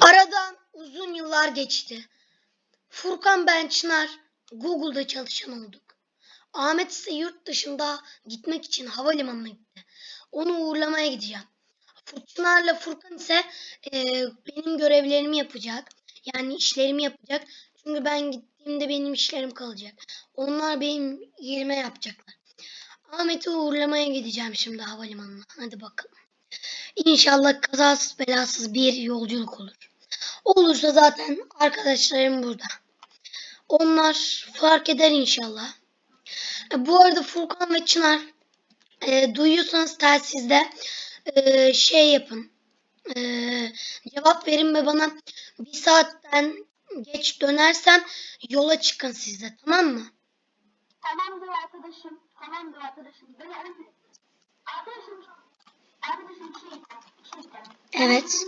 Aradan uzun yıllar geçti. Furkan ben Çınar Google'da çalışan olduk. Ahmet ise yurt dışında gitmek için havalimanına gitti. Onu uğurlamaya gideceğim. Çınar'la Furkan ise e, benim görevlerimi yapacak. Yani işlerimi yapacak. Çünkü ben gittiğimde benim işlerim kalacak. Onlar benim yerime yapacaklar. Ahmet'i uğurlamaya gideceğim şimdi havalimanına. Hadi bakalım. İnşallah kazasız belasız bir yolculuk olur. Olursa zaten arkadaşlarım burada. Onlar fark eder inşallah. E, bu arada Furkan ve Çınar e, duyuyorsanız telsizde e, şey yapın. E, cevap verin ve bana bir saatten geç dönersem yola çıkın siz de tamam mı? Tamamdır arkadaşım. Tamamdır arkadaşım. Ben arkadaşım. Evet.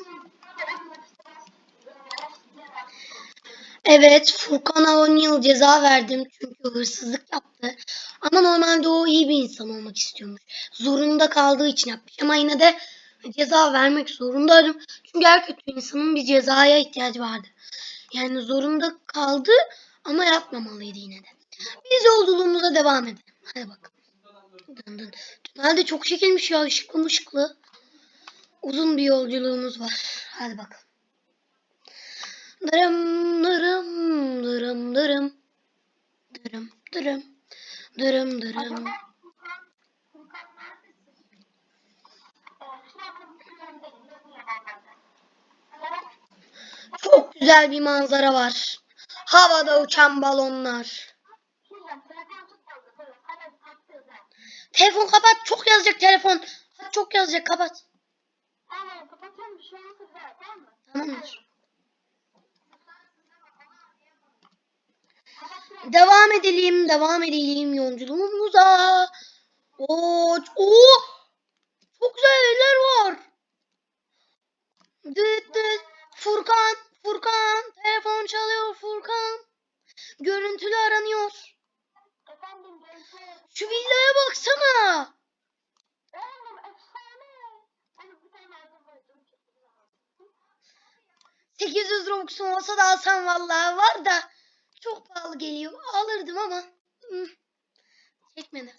Evet Furkan'a 10 yıl ceza verdim çünkü hırsızlık yaptı. Ama normalde o iyi bir insan olmak istiyormuş. Zorunda kaldığı için yapmış ama yine de ceza vermek zorundaydım. Çünkü her kötü insanın bir cezaya ihtiyacı vardı. Yani zorunda kaldı ama yapmamalıydı yine de. Biz yolculuğumuza devam edelim. Hadi bakalım. Dın dın. Tünel de çok şekilmiş ya ışıklı mışıklı. Uzun bir yolculuğumuz var. Hadi bakalım. Dırım dırım dırım dırım. Dırım dırım. Dırım dırım. Çok güzel bir manzara var. Havada uçan balonlar. Telefon kapat. Çok yazacak telefon. Çok yazacak kapat. Tamam kapatıyorum. Şu an sıra. Tamam mı? Tamamdır. Devam edelim, devam edelim yolculuğumuza. Oo, oo, çok güzel evler var. Düt düt. Furkan, Furkan, telefon çalıyor Furkan. Görüntülü aranıyor. Efendim gençler. Şu villaya baksana. Oğlum efsane. Hani bir tane var. 800 Robux'um olsa da alsam vallahi var da çok pahalı geliyor. Alırdım ama hı, çekmedi.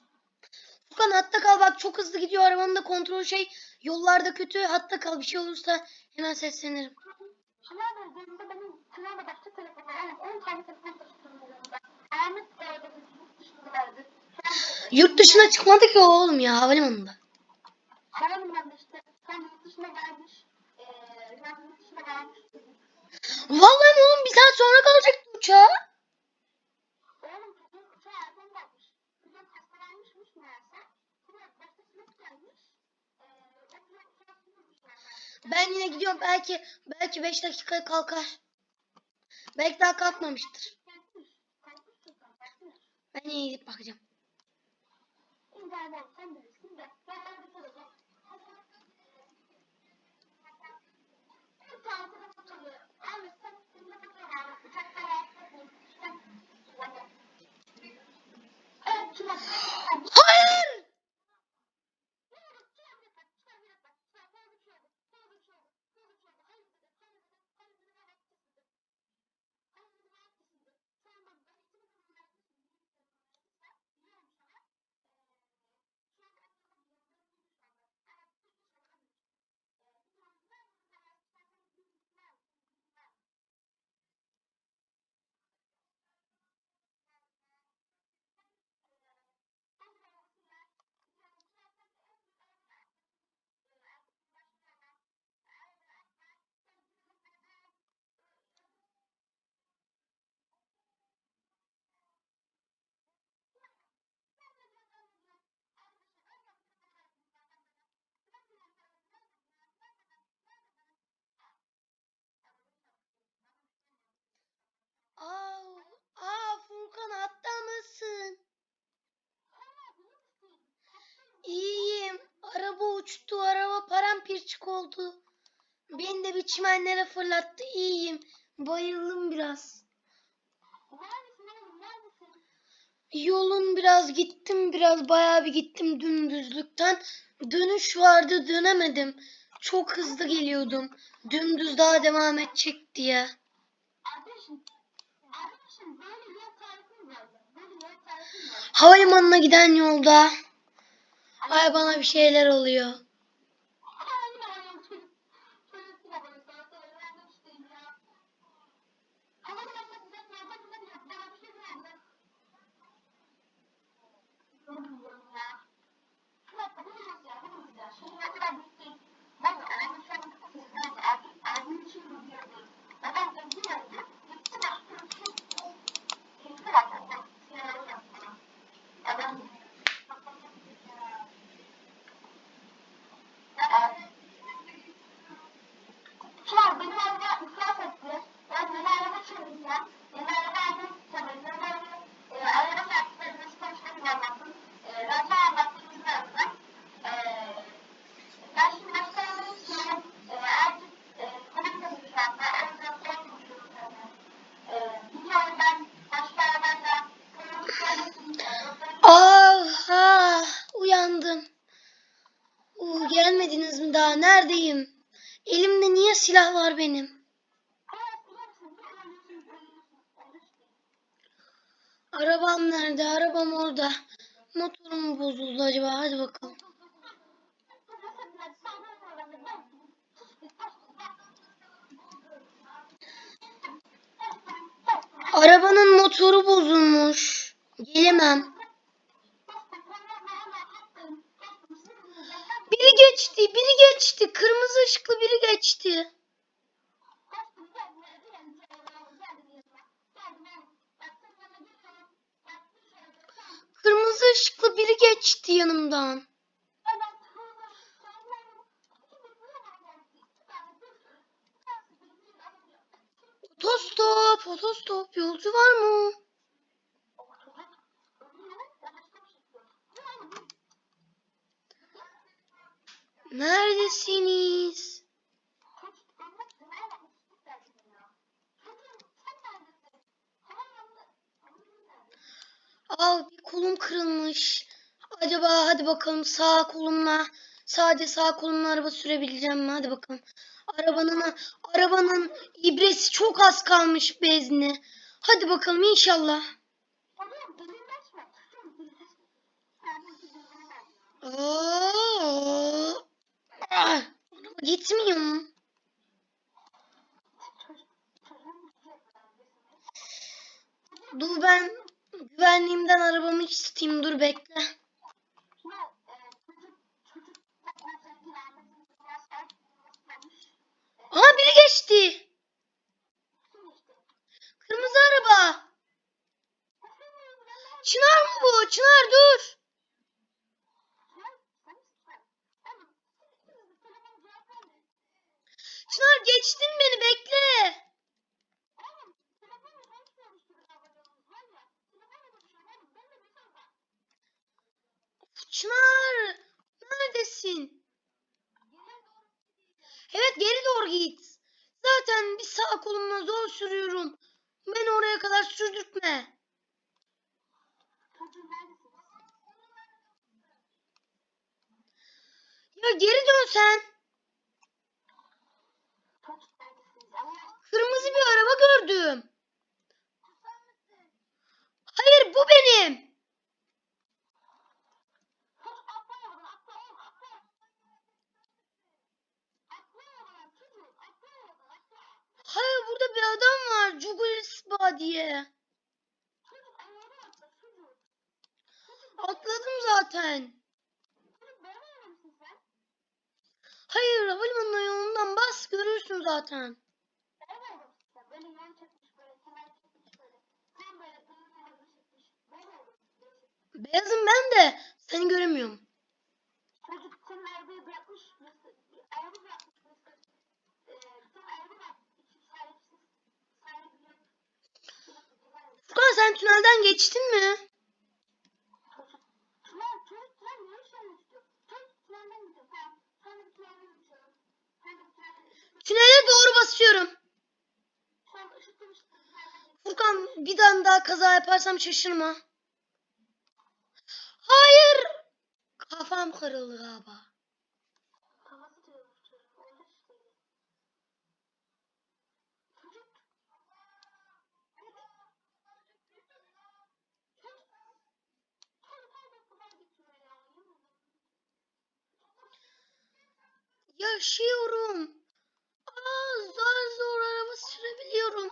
Furkan hatta kal bak çok hızlı gidiyor arabanın da kontrol şey yollarda kötü hatta kal bir şey olursa hemen seslenirim. Bey yanımda benim Çınar'la başka telefon var. Yani 10 tane telefon yanımda. Ahmet Yurt dışına çıkmadı ki oğlum ya havalimanında. Vallahi oğlum bir saat sonra kalacaktı uçağa. Ben yine gidiyorum belki belki 5 dakikaya kalkar. Belki daha kalkmamıştır. Yine gidip bakacağım. İnternet sen bilirsin de. Ben ben bir telefon. Bir tane telefon çalıyor. Ahmet sen seninle fotoğraf al. Uçakta rahatsız etmeyin. Sen- Evet, Çınar. Hayır! Aa, aa Furkan hatta mısın? İyiyim. Araba uçtu. Araba paramparçık oldu. Beni de bir çimenlere fırlattı. İyiyim. Bayıldım biraz. Yolun biraz gittim. Biraz bayağı bir gittim dümdüzlükten. Dönüş vardı dönemedim. Çok hızlı geliyordum. Dümdüz daha devam edecek diye. Arkadaşım, arkadaşım böyle yol tarifim var. Böyle yol tarifim var. Havalimanına giden yolda. Ay bana bir şeyler oluyor. Aynen öyle. Çocuk bile böyle zaten öğrenmek isteyim ya. Ama bir dakika, bir dakika, bir dakika, bir dakika. Bana bir şey verdi. Bilmiyorum ya. Bir dakika, bu nasıl ya, bu nasıl ya? Şimdi ne kadar büyük değil. Ben de öğrenmek istedim. Ben de erkek, erkeğin için bilmiyorum. Neden de bilmiyorum. Gitti başka bir şey. Gitti başka bir şey. Sinirlerim yaptı. Adam. Çınar beni araba iflas etti. Ben yeni araba çevireceğim. Yeni araba aldım. Tabii yeni araba, e, araba şartları nasıl konuştuğumu anlattım. E, ben sana anlattığım gibi yaptım. E, ben şimdi başka araba istiyorum. E, artık e, konuşmadım şu anda. O yüzden sonra konuşuyoruz zaten. E, biliyorum ben başka arabayla konuşmak Aha uyandım. Uu, gelmediniz mi daha? Neredeyim? Elimde niye silah var benim? Arabam nerede? Arabam orada. Motorum mu bozuldu acaba? Hadi bakalım. Arabanın motoru bozulmuş. Gelemem. Geçti, biri geçti. Kırmızı ışıklı biri geçti. Kırmızı ışıklı biri geçti yanımdan. Otostop, otostop. Yolcu var mı? Aa bir kolum kırılmış. Acaba hadi bakalım sağ kolumla sadece sağ kolumla araba sürebileceğim mi? Hadi bakalım. Arabanın arabanın ibresi çok az kalmış bezni. Hadi bakalım inşallah. Aa, gitmiyor mu? Dur ben güvenliğimden arabamı isteyeyim. Dur bekle. Aha biri geçti. Kırmızı araba. Çınar mı bu? Çınar dur. Çınar geçtin beni bekle. Çınar neredesin? Evet geri doğru git. Zaten bir sağ kolumla zor sürüyorum. Beni oraya kadar sürdürtme. Ya geri dön sen. Kırmızı bir araba gördüm. Hayır bu benim. Hayır burada bir adam var. Jugulisba diye. Atladım zaten. Hayır havalimanına yolundan bas görürsün zaten. Beyazım ben de seni göremiyorum. Çocuk senin arabayı bırakmış. Araba bırakmış. Ee, sen araba bırakmış. Sahipsiz. Sahibi yok. Furkan sen tünelden geçtin mi? Tünel, çocuk tünel ne iş yapmak istiyor? Çocuk tünelden gidiyor. Tamam. Sen de bir tünelden gidiyorsun. Sen de bir tünelden gidiyorsun. Tünele doğru basıyorum. Furkan bir tane daha kaza yaparsam şaşırma. Hayır. Kafam kırıldı galiba. Yaşıyorum. Aa, zor zor araba sürebiliyorum.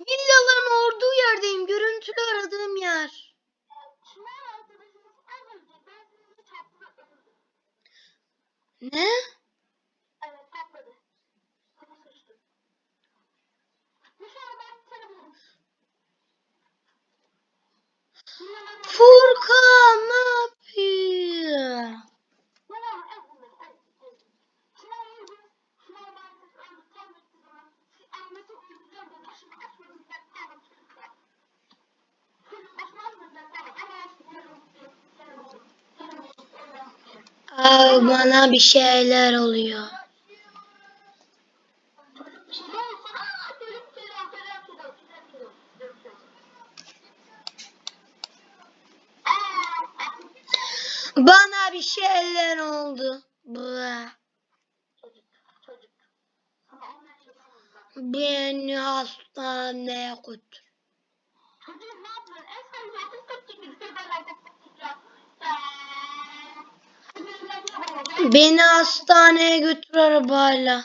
Villaların olduğu yerdeyim. Görüntülü aradığım yer. Çınar Furkan ne yapıyor? Bana ez bunları, ez, Çocuk bana bir şeyler oldu. Bıh. Beni hastaneye götür. Beni hastaneye götür arabayla.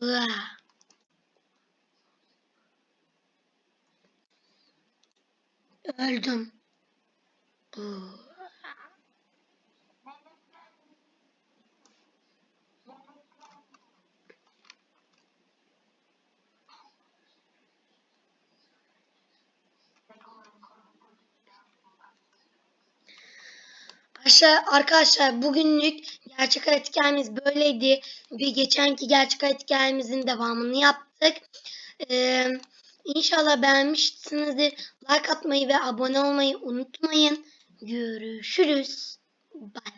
Bıh. Öldüm. Arkadaşlar bugünlük gerçek hayat hikayemiz böyleydi. Bir geçenki gerçek hayat hikayemizin devamını yaptık. Ee, inşallah beğenmişsinizdir. Like atmayı ve abone olmayı unutmayın. Görüşürüz. Bay.